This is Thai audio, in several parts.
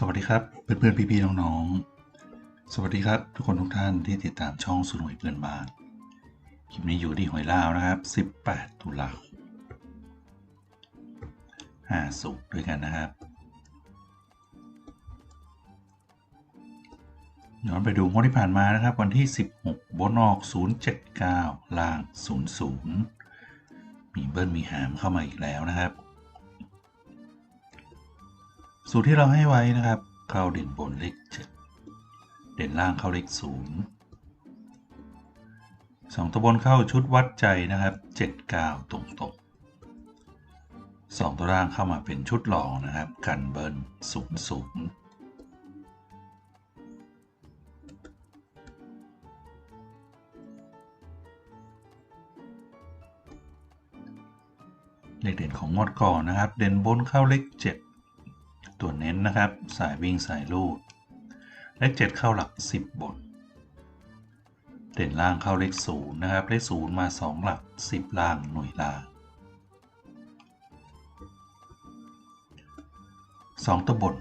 สวัสดีครับเพื่อนๆพี่ๆน้องๆ สวัสดีครับทุกคนทุกท่านที่ติดตามช่องสุนหวยเพื่อนบ้านคลิปนี้อยู่ที่หวยลาวนะครับ 18 ตุลาคมห้าสุกด้วยกันนะครับ ย้อนไปดูงวดที่ผ่านมานะครับ วันที่ 16 บนออก 079 ล่าง 00 มีเบิ้ลมีหามเข้ามาอีกแล้วนะครับ สูตรที่เราให้ไว้นะครับเข้าเด่นบนเลขเจ็ดเด่นล่างเข้าเลขศูนย์สองตัวบนเข้าชุดวัดใจนะครับเจ็ดเก้าตรงตรงสองตัวล่างเข้ามาเป็นชุดรองนะครับ กันเบิลศูนย์ศูนย์เลขเด่นของงวดก่อนนะครับ เด่นบนเข้าเลขเจ็ด ตัวเน้นนะครับ สายวิ่งสายลูดเลข7เข้าหลัก 10บนเด่นล่างเข้าเลข0นะครับ เลข0มา 2 หลัก 10 ล่างหน่วยล่าง2ตัวบน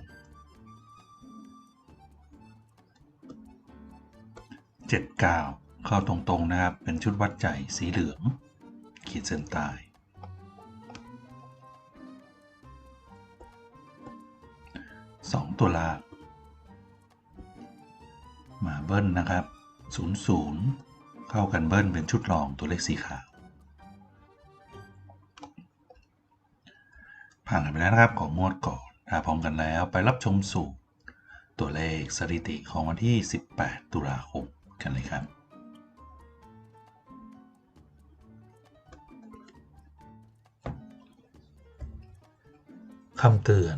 7 9 เข้าตรงๆนะครับ เป็นชุดวัดใจสีเหลือง ขีดเส้นใต้ สองตัวลา มาเบิ้ลนะครับ 00 เข้ากันเบิ้ลเป็นชุดรองตัวเลขสีขาว ผ่านกันไปแล้วนะครับของงวดก่อนถ้าพร้อมกันแล้วไปรับชมสูตรตัวเลขสถิติของวันที่ 18 ตุลาคมกันเลยครับคำเตือน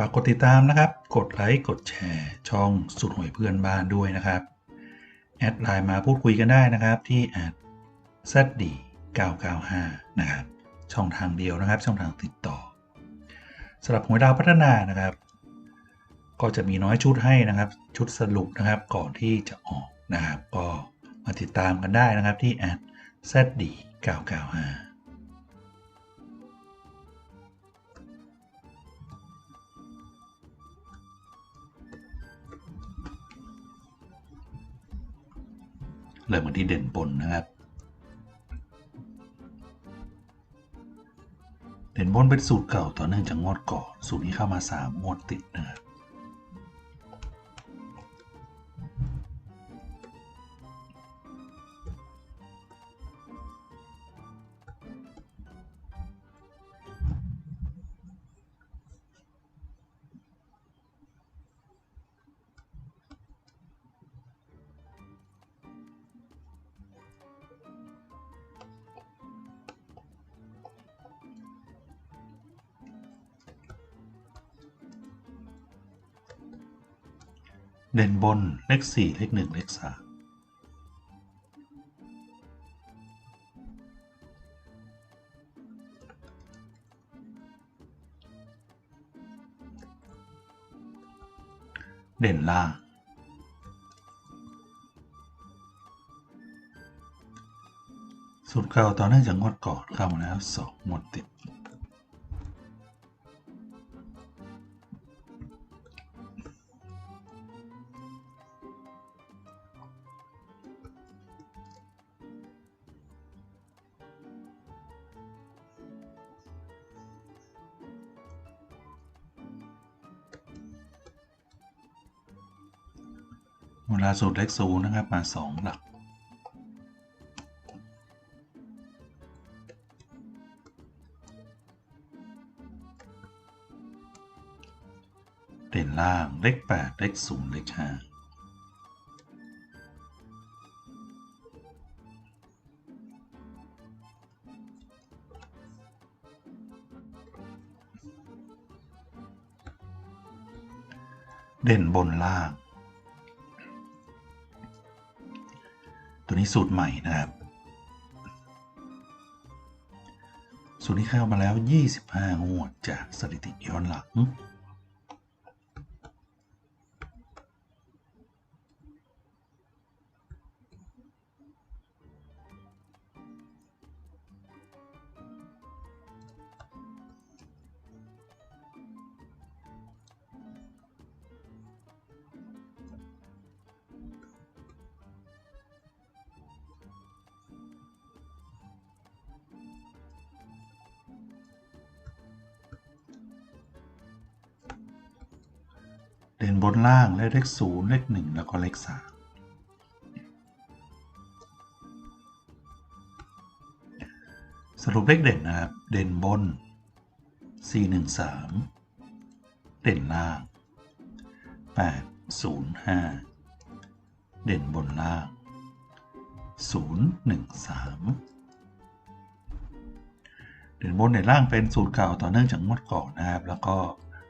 ฝากกดติดตามนะครับ กดไลค์ กดแชร์ ช่องสุดหวยเพื่อนบ้านด้วยนะครับ แอดไลน์มาพูดคุยกันได้นะครับที่แอด zd 995นะครับ ช่องทางเดียวนะครับ ช่องทางติดต่อสำหรับหวยดาวพัฒนานะครับ ก็จะมีน้อยชุดให้นะครับ ชุดสรุปนะครับก่อนที่จะออกนะครับ ก็มาติดตามกันได้นะครับที่แอด zd 995 เริ่มกันที่เด่นบนนะครับ เด่นบนเป็นสูตรเก่าต่อเนื่องจากงวดก่อนสูตรนี้เข้ามา 3 งวดติดนะครับ เด่นบนเลข4เลข1เลข3เด่นล่างสุดเก่าต่อเนื่องจากงวดก่อนเข้ามาแล้วสองงวดติด เวลาสูตรเลขศูนย์นะครับ มาสองหลัก เด่นล่างเลขแปดเลขศูนย์เลขห้าเเด่นบนล่าง ตัวนี้สูตรใหม่นะครับสูตรนี้เข้ามาแล้ว 25งวดจากสถิติย้อนหลัง บนล่างและเลขศูนย์เลขหนึ่งแล้วก็เลขสามสรุปเลขเด่นนะครับ เด่นบน 4 1 3 เด่นล่าง 8 0 5 เด่นบนล่าง 0 1 3 เด่นบนเด่นล่างเป็นสูตรเก่าต่อเนื่องจากงวดก่อนนะครับ แล้วก็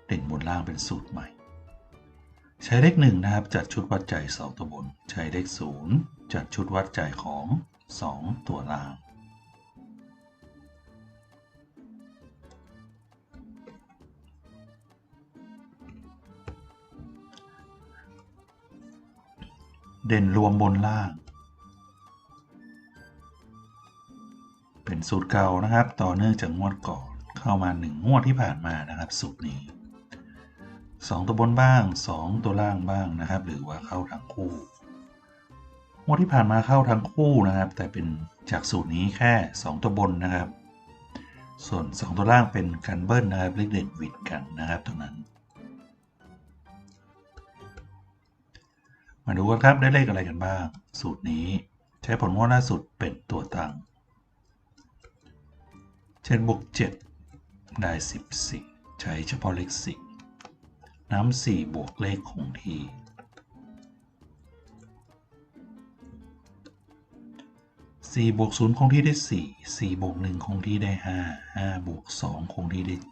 เด่นบนล่างเป็นสูตรใหม่ ใช้เลขหนึ่งนะครับจัดชุดวัดใจสองตัวบน ใช้เลขศูนย์จัดชุดวัดใจของ 2 ตัวล่าง เด่นรวมบนล่าง เป็นสูตรเก่านะครับ ต่อเนื่องจากงวดก่อนเข้ามา 1 งวดที่ผ่านมานะครับ สูตรนี้ 2 ตัวบนบ้าง 2 ตัวล่างบ้างนะครับ หรือว่าเข้าทั้งคู่งวดที่ผ่านมาเข้าทั้งคู่นะครับ แต่เป็นจากสูตรนี้แค่ 2 ตัวบนนะครับ ส่วน 2 ตัวล่างเป็นกันเบิ้ลนะครับเลขเด่นวิดกันนะครับตรงนั้น มาดูกันครับได้เลขอะไรกันบ้าง สูตรนี้ใช้ผลงวดล่าสุดเป็นตัวตั้งเช่นบวก7ได้ 14 ใช้เฉพาะเลข4 น้ำ4บวกเลขคงที่4บวก0คงที่ได้4 4บวก1คงที่ได้5 5บวก2คงที่ได้7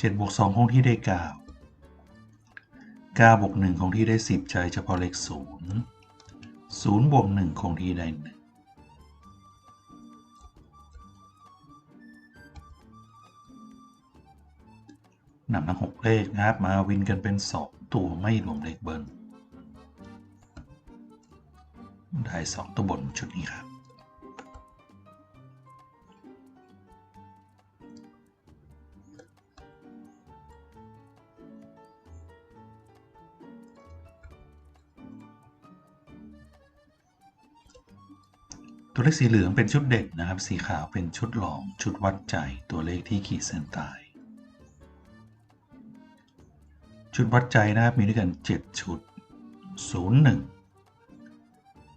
7บวก2คงที่ได้9 9บวก1คงที่ได้10ใช้เฉพาะเลข0 0บวก1คงที่ได้1น นำทั้ง6เลขนะครับ มาวินกันเป็น 2 ตัวไม่รวมเลขเบิ้ลได้ 2 ตัวบนชุดนี้ครับ ตัวเลขสีเหลืองเป็นชุดเด็กนะครับ สีขาวเป็นชุดรอง ชุดวัดใจ ตัวเลขที่ขีดเส้นใต้ ชุดวัดใจนะครับมีด้วยกัน 7 ชุด 01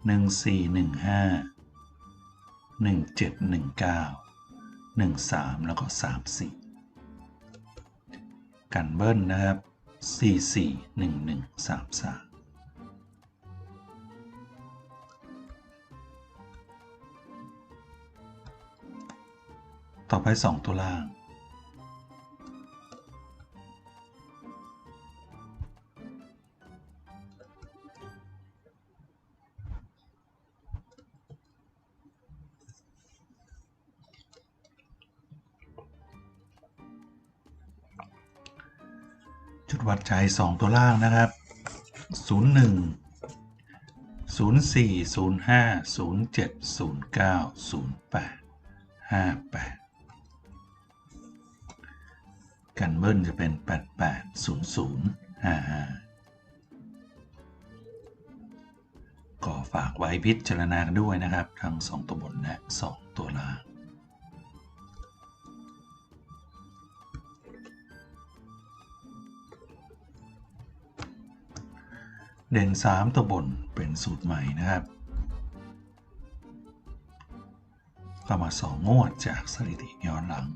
1415 1719 13 แล้วก็ 34 กันเบิ้ลนะครับ 441133ต่อไป 2 ตัวล่าง จุดวัดใจ2ตัวล่างนะครับ 01 04 05 07 09 08 58 กันเบิ้ลจะเป็น 88 00 55ก็ฝากไว้พิจารณาด้วยนะครับ ทั้ง 2 ตัวบนและ 2 ตัวล่าง เด่น 3 ตัวบนเป็นสูตรใหม่นะครับเข้ามา 2 งวดจากสถิติย้อนหลัง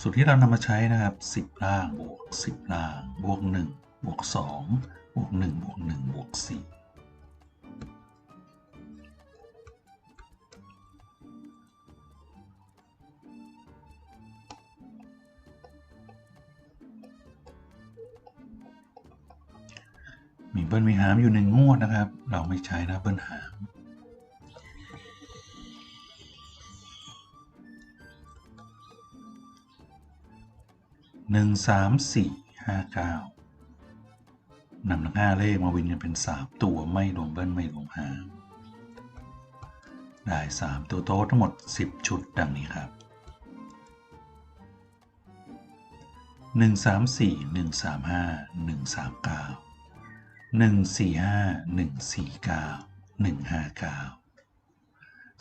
สูตรที่เรานำมาใช้นะครับ 10 ล่างบวก 10 ล่างบวก 1 บวก 2 บวก 1 บวก 1 บวก 4 เบิ้ลมีหามอยู่หนึ่งงวดนะครับ เราไม่ใช้นะเบิ้ลหามหนึ่งสามสี่ห้าเก้านำทั้งห้าเลขมาวินกันเป็นสามตัวไม่รวมเบิ้ลไม่รวมหางได้สามตัวโต๊ะทั้งหมดสิบชุดดังนี้ครับหนึ่งสามสี่หนึ่งสามห้าหนึ่งสามเก้า หนึ่งสี่ห้าหนึ่งสี่เก้าหนึ่งห้าเก้า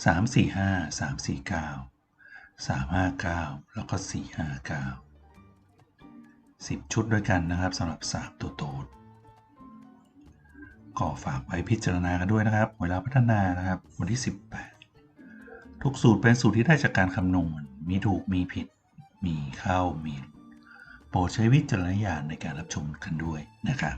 สามสี่ห้าสามสี่เก้าสามห้าเก้าแล้วก็สี่ห้าเก้า10ชุดด้วยกันนะครับสำหรับ3ตัวโตดก็ฝากไปพิจารณากันด้วยนะครับ เวลาพัฒนานะครับวันที่ 18 ทุกสูตรเป็นสูตรที่ได้จากการคำนวณมีถูกมีผิด มีเข้ามีโปรดใช้วิจารณญาณในการรับชมกันด้วยนะครับ